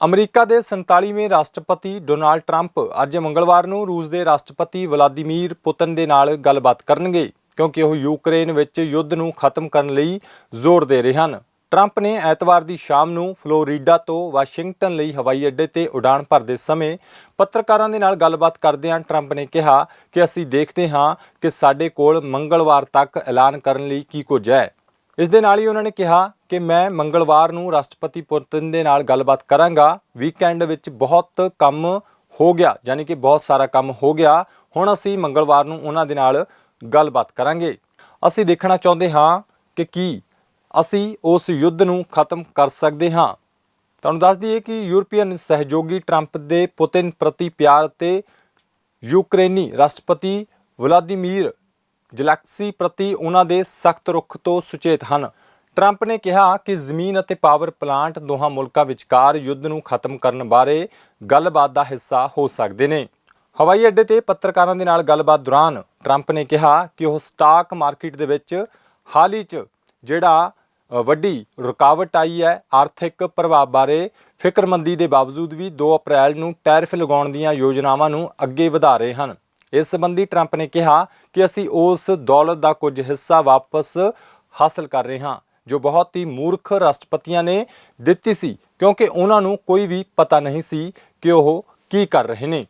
America ਦੇ 47ਵੇਂ ਰਾਸ਼ਟਰਪਤੀ Donald Trump ਅੱਜ ਮੰਗਲਵਾਰ ਨੂੰ ਰੂਸ ਦੇ ਰਾਸ਼ਟਰਪਤੀ ਵਲਾਦੀਮੀਰ ਪੁਤਨ ਦੇ ਨਾਲ ਗੱਲਬਾਤ ਕਰਨਗੇ, ਕਿਉਂਕਿ ਉਹ ਯੂਕਰੇਨ ਵਿੱਚ ਯੁੱਧ ਨੂੰ ਖਤਮ ਕਰਨ ਲਈ ਜ਼ੋਰ ਦੇ ਰਹੇ ਹਨ। ਟਰੰਪ ਨੇ ਐਤਵਾਰ ਦੀ ਸ਼ਾਮ ਨੂੰ ਫਲੋਰੀਡਾ ਤੋਂ ਵਾਸ਼ਿੰਗਟਨ ਲਈ ਹਵਾਈ ਅੱਡੇ ਤੇ ਉਡਾਣ ਭਰਦੇ ਸਮੇਂ ਪੱਤਰਕਾਰਾਂ ਦੇ ਨਾਲ ਗੱਲਬਾਤ ਕਰਦਿਆਂ ਟਰੰਪ ਨੇ ਕਿਹਾ ਕਿ ਅਸੀਂ ਦੇਖਦੇ ਹਾਂ ਕਿ ਸਾਡੇ ਕੋਲ ਮੰਗਲਵਾਰ ਤੱਕ ਐਲਾਨ ਕਰਨ ਲਈ ਕੀ ਕੁਝ ਹੈ। ਇਸ ਦੇ ਨਾਲ ਹੀ ਉਹਨਾਂ ਨੇ ਕਿਹਾ ਕਿ ਮੈਂ ਮੰਗਲਵਾਰ ਨੂੰ ਰਾਸ਼ਟਰਪਤੀ ਪੁਤਿਨ ਦੇ ਨਾਲ ਗੱਲਬਾਤ ਕਰਾਂਗਾ। ਵੀਕਐਂਡ ਵਿੱਚ ਬਹੁਤ ਕੰਮ ਹੋ ਗਿਆ, ਯਾਨੀ ਕਿ ਬਹੁਤ ਸਾਰਾ ਕੰਮ ਹੋ ਗਿਆ। ਹੁਣ ਅਸੀਂ ਮੰਗਲਵਾਰ ਨੂੰ ਉਹਨਾਂ ਦੇ ਨਾਲ ਗੱਲਬਾਤ ਕਰਾਂਗੇ। ਅਸੀਂ ਦੇਖਣਾ ਚਾਹੁੰਦੇ ਹਾਂ ਕਿ ਕੀ ਅਸੀਂ ਉਸ ਯੁੱਧ ਨੂੰ ਖਤਮ ਕਰ ਸਕਦੇ ਹਾਂ। ਤੁਹਾਨੂੰ ਦੱਸ ਦਈਏ ਕਿ ਯੂਰਪੀਅਨ ਸਹਿਯੋਗੀ ਟਰੰਪ ਦੇ ਪੁਤਿਨ ਪ੍ਰਤੀ ਪਿਆਰ ਅਤੇ ਯੂਕਰੇਨੀ ਰਾਸ਼ਟਰਪਤੀ ਵਲਾਦੀਮੀਰ ਜਲੈਕਸੀ ਪ੍ਰਤੀ ਉਹਨਾਂ ਦੇ ਸਖਤ ਰੁਖ ਤੋਂ ਸੁਚੇਤ ਹਨ। ਟਰੰਪ ਨੇ ਕਿਹਾ ਕਿ ਜ਼ਮੀਨ ਅਤੇ ਪਾਵਰ ਪਲਾਂਟ ਦੋਹਾਂ ਮੁਲਕਾਂ ਵਿਚਕਾਰ ਯੁੱਧ ਨੂੰ ਖਤਮ ਕਰਨ ਬਾਰੇ ਗੱਲਬਾਤ ਦਾ ਹਿੱਸਾ ਹੋ ਸਕਦੇ ਨੇ। ਹਵਾਈ ਅੱਡੇ ਤੇ ਪੱਤਰਕਾਰਾਂ ਦੇ ਨਾਲ ਗੱਲਬਾਤ ਦੌਰਾਨ ਟਰੰਪ ਨੇ ਕਿਹਾ ਕਿ ਉਹ ਸਟਾਕ ਮਾਰਕੀਟ ਦੇ ਵਿੱਚ ਹਾਲ ਹੀ 'ਚ ਜਿਹੜਾ ਵੱਡੀ ਰੁਕਾਵਟ ਆਈ ਹੈ, ਆਰਥਿਕ ਪ੍ਰਭਾਵ ਬਾਰੇ ਫਿਕਰਮੰਦੀ ਦੇ ਬਾਵਜੂਦ ਵੀ 2 ਅਪ੍ਰੈਲ ਨੂੰ ਟੈਰਿਫ ਲਗਾਉਣ ਦੀਆਂ ਯੋਜਨਾਵਾਂ ਨੂੰ ਅੱਗੇ ਵਧਾ ਰਹੇ ਹਨ। ਇਸ ਸੰਬੰਧੀ ਟਰੰਪ ਨੇ ਕਿਹਾ ਕਿ ਅਸੀਂ ਉਸ ਦੌਲਤ ਦਾ ਕੁਝ ਹਿੱਸਾ ਵਾਪਸ ਹਾਸਲ ਕਰ ਰਹੇ ਹਾਂ, ਜੋ ਬਹੁਤ ਹੀ ਮੂਰਖ ਰਾਸ਼ਟਰਪਤੀਆਂ ਨੇ ਦਿੱਤੀ ਸੀ, ਕਿਉਂਕਿ ਉਹਨਾਂ ਨੂੰ ਕੋਈ ਵੀ ਪਤਾ ਨਹੀਂ ਸੀ ਕਿ ਉਹ ਕੀ ਕਰ ਰਹੇ ਨੇ।